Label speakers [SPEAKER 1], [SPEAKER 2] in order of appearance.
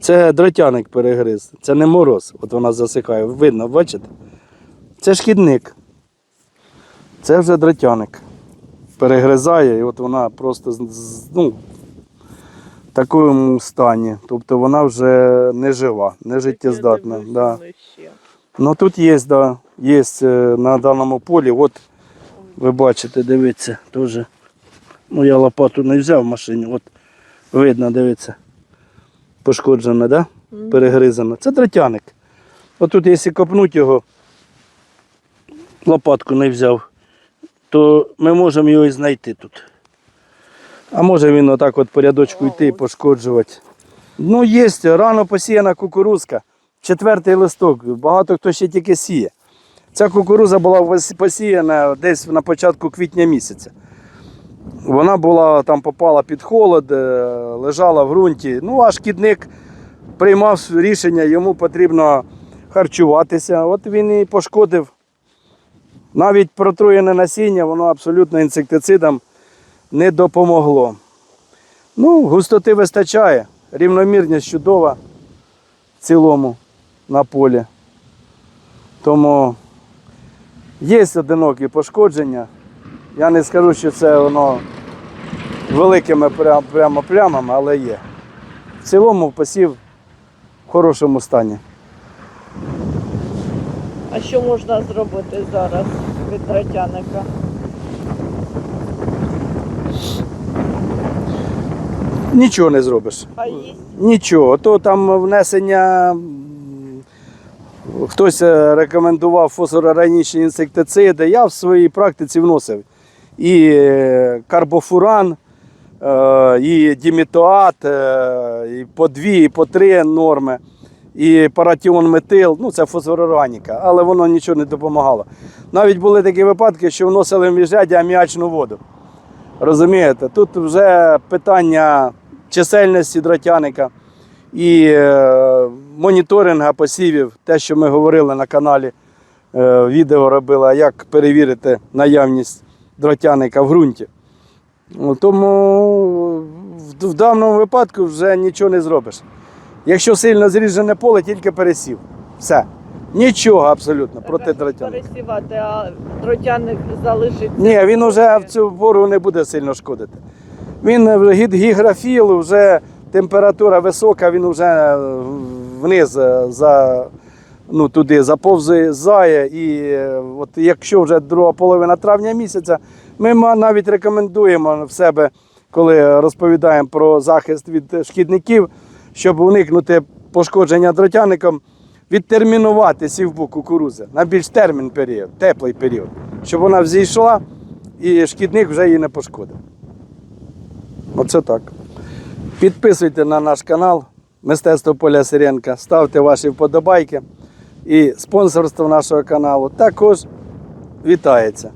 [SPEAKER 1] Це дротяник перегриз, це не мороз. От вона засихає. Видно, бачите? Це шкідник. Це вже дротяник. Перегризає, і от вона просто ну, в такому стані. Тобто вона вже не жива, не життєздатна. Да. Ну тут є, да, є е, на даному полі. От ви бачите, дивіться, теж. Ну я лопату не взяв в машині. От видно, дивіться. Пошкоджене, да?
[SPEAKER 2] Мгм.
[SPEAKER 1] Перегризано. Це дротяник. От тут, якщо копнуть його, лопатку не взяв, то ми можемо його і знайти тут. А може він отак от по рядочку йти і пошкоджувати. Ну, є рано посіяна кукурузка, четвертий листок. Багато хто ще тільки сіє. Ця кукуруза була посіяна десь на початку квітня місяця. Вона була там попала під холод, е, лежала в ґрунті. Ну, а шкідник приймав рішення, йому потрібно харчуватися. От він і пошкодив. Навіть протруєне насіння, воно абсолютно інсектицидам не допомогло. Ну, густоти вистачає, рівномірність чудова в цілому на полі. Тому є одинокі пошкодження. Я не скажу, що це воно великими прям- прямо плямами, але є. В цілому посів в хорошому стані.
[SPEAKER 2] А що можна зробити зараз від дротяника?
[SPEAKER 1] Нічого не зробиш.
[SPEAKER 2] А їсть?
[SPEAKER 1] Нічого, то там внесення. Хтось е, рекомендував фосфорорганічні інсектициди. Я в своїй практиці вносив і е, карбофуран, і дімітоат, е, і по дві, і по три норми, і паратіон метил, ну це фосфорорганіка, але воно нічого не допомагало. Навіть були такі випадки, що вносили в міжряді аміачну воду. Розумієте, тут вже питання чисельності дротяника і е, моніторинга посівів, те, що ми говорили на каналі, е, відео робили, як перевірити наявність дротяника в ґрунті. Ну, Тому в, даному випадку вже нічого не зробиш. Якщо сильно зріжене поле, тільки пересів. Все. Нічого абсолютно проти дротяника.
[SPEAKER 2] Пересівати, а дротяник залишиться.
[SPEAKER 1] Ні, він вже в цю пору не буде сильно шкодити. Він гіграфіл, вже температура висока, він вже вниз е, за, ну, туди заповзає. І е, от якщо вже друга половина травня місяця, ми навіть рекомендуємо в себе, коли розповідаємо про захист від шкідників, щоб уникнути пошкодження дротяником, відтермінувати сівбу кукурузи на більш термін період, теплий період, щоб вона взійшла і шкідник вже її не пошкодив. Оце так. Підписуйте на наш канал Мистецтво Поля Сиренка, ставте ваші вподобайки. І спонсорство нашого каналу також вітається.